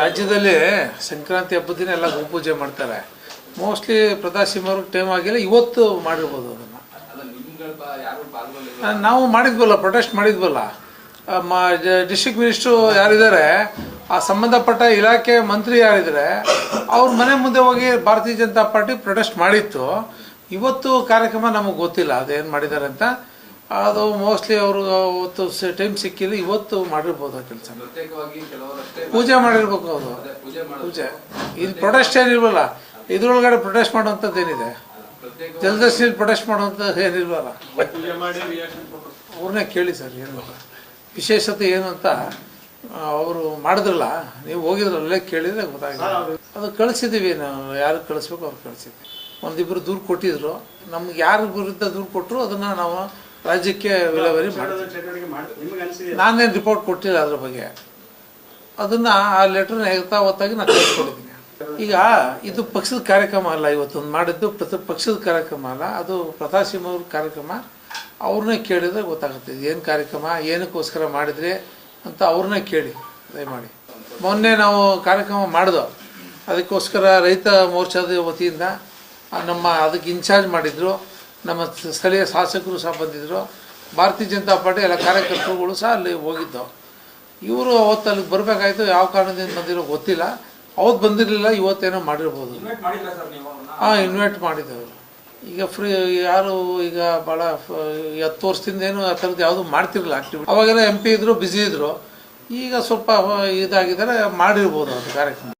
ರಾಜ್ಯದಲ್ಲಿ ಸಂಕ್ರಾಂತಿ ಹಬ್ಬದ ದಿನ ಎಲ್ಲ ಗೋಪೂಜೆ ಮಾಡ್ತಾರೆ. ಮೋಸ್ಟ್ಲಿ ಪ್ರದಾಸಿ ಅವ್ರಿಗೆ ಟೈಮ್ ಆಗಿಲ್ಲ, ಇವತ್ತು ಮಾಡಿರ್ಬೋದು ಅದನ್ನು. ನಾವು ಮಾಡಿದ್ವಲ್ಲ ಪ್ರೊಟೆಸ್ಟ್ ಮಾಡಿದ್ವಲ್ಲ. ಡಿಸ್ಟ್ರಿಕ್ಟ್ ಮಿನಿಸ್ಟ್ರು ಯಾರಿದ್ದಾರೆ, ಆ ಸಂಬಂಧಪಟ್ಟ ಇಲಾಖೆ ಮಂತ್ರಿ ಯಾರಿದ್ದಾರೆ, ಅವ್ರ ಮನೆ ಮುಂದೆ ಹೋಗಿ ಭಾರತೀಯ ಜನತಾ ಪಾರ್ಟಿ ಪ್ರೊಟೆಸ್ಟ್ ಮಾಡಿತ್ತು. ಇವತ್ತು ಕಾರ್ಯಕ್ರಮ ನಮಗೆ ಗೊತ್ತಿಲ್ಲ, ಅದೇನು ಮಾಡಿದ್ದಾರೆ ಅಂತ. ಅದು ಮೋಸ್ಟ್ಲಿ ಅವರು ಅವತ್ತು ಟೈಮ್ ಸಿಕ್ಕಿದ್ರೆ ಇವತ್ತು ಮಾಡಿರ್ಬೋದು ಆ ಕೆಲಸ. ಪೂಜೆ ಮಾಡಿರ್ಬೇಕು ಅವರು. ಪೂಜೆ ಇಲ್ಲಿ ಪ್ರೊಟೆಸ್ಟ್ ಏನಿಲ್ವಲ್ಲ ಇದ್ರೊಳಗಡೆ ಪ್ರೊಟೆಸ್ಟ್ ಮಾಡುವಂಥದ್ದು ಏನಿದೆ? ಜಲದರ್ಶಿಲಿ ಪ್ರೊಟೆಸ್ಟ್ ಮಾಡುವಂಥದ್ದು ಏನಿಲ್ವಲ್ಲ ಅವ್ರನ್ನೇ ಕೇಳಿ ಸರ್ ಏನು ವಿಶೇಷತೆ ಏನು ಅಂತ ಅವರು ಮಾಡಿದ್ರಲ್ಲ ನೀವು ಹೋಗಿದ್ರಲ್ಲೇ ಕೇಳಿದ್ರೆ ಗೊತ್ತಾಗಿದೆ ಅದು ಕಳಿಸಿದ್ದೀವಿ ನಾವು ಯಾರು ಕಳಿಸ್ಬೇಕು ಅವ್ರು ಕಳಿಸಿದ್ವಿ ಒಂದಿಬ್ಬರು ದೂರು ಕೊಟ್ಟಿದ್ರು. ನಮ್ಗೆ ಯಾರ ವಿರುದ್ಧ ದೂರು ಕೊಟ್ಟರು ಅದನ್ನು ನಾವು ರಾಜ್ಯಕ್ಕೆ ವಿಲೇವಾರಿ ಮಾಡಿದೆ ನಾನೇನು ರಿಪೋರ್ಟ್ ಕೊಟ್ಟಿಲ್ಲ ಅದ್ರ ಬಗ್ಗೆ. ಅದನ್ನ ಆ ಲೆಟರ್ನ ಹೊತ್ತಾಗಿ ನಾನು ಕಳಿಸ್ಕೊಂಡಿದ್ದೀನಿ. ಈಗ ಇದು ಪಕ್ಷದ ಕಾರ್ಯಕ್ರಮ ಅಲ್ಲ ಇವತ್ತೊಂದು ಮಾಡಿದ್ದು ಪ್ರತಿ ಪಕ್ಷದ ಕಾರ್ಯಕ್ರಮ ಅಲ್ಲ ಅದು ಪ್ರತಾಪ್ ಸಿಂಹ ಅವ್ರ ಕಾರ್ಯಕ್ರಮ. ಅವ್ರನ್ನೇ ಕೇಳಿದ್ರೆ ಗೊತ್ತಾಗುತ್ತೆ ಏನು ಕಾರ್ಯಕ್ರಮ ಏನಕ್ಕೋಸ್ಕರ ಮಾಡಿದ್ರಿ ಅಂತ ಅವ್ರನ್ನೇ ಕೇಳಿ ದಯಮಾಡಿ. ಮೊನ್ನೆ ನಾವು ಕಾರ್ಯಕ್ರಮ ಮಾಡಿದೋ ಅದಕ್ಕೋಸ್ಕರ ರೈತ ಮೋರ್ಚಾದ ವತಿಯಿಂದ ನಮ್ಮ ಅದಕ್ಕೆ ಇನ್ಚಾರ್ಜ್ ಮಾಡಿದ್ರು. ನಮ್ಮ ಸ್ಥಳೀಯ ಶಾಸಕರು ಸಹ ಬಂದಿದ್ದರು ಭಾರತೀಯ ಜನತಾ ಪಾರ್ಟಿ ಎಲ್ಲ ಕಾರ್ಯಕರ್ತರುಗಳು ಸಹ ಅಲ್ಲಿ ಹೋಗಿದ್ದವು ಇವರು ಅವತ್ತು ಅಲ್ಲಿಗೆ ಬರಬೇಕಾಯ್ತು ಯಾವ ಕಾರಣದಿಂದ ಬಂದಿರೋ ಗೊತ್ತಿಲ್ಲ. ಅವತ್ತು ಬಂದಿರಲಿಲ್ಲ ಇವತ್ತೇನೋ ಮಾಡಿರ್ಬೋದು. ಹಾಂ ಇನ್ವೈಟ್ ಮಾಡಿದ್ದೆವು ಈಗ ಫ್ರೀ ಯಾರು ಈಗ ಭಾಳ ಹತ್ತು ವರ್ಷದಿಂದ ಏನು ಆ ಥರದ್ದು ಯಾವುದು ಮಾಡ್ತಿರಲಿಲ್ಲ ಆ್ಯಕ್ಟಿವಿಟಿ ಅವಾಗೆಲ್ಲ ಎಂ ಪಿ ಇದ್ದರು ಬ್ಯುಸಿ ಇದ್ದರು ಈಗ ಸ್ವಲ್ಪ ಇದಾಗಿದ್ದಾರೆ ಮಾಡಿರ್ಬೋದು ಅದು ಕಾರ್ಯಕ್ರಮ.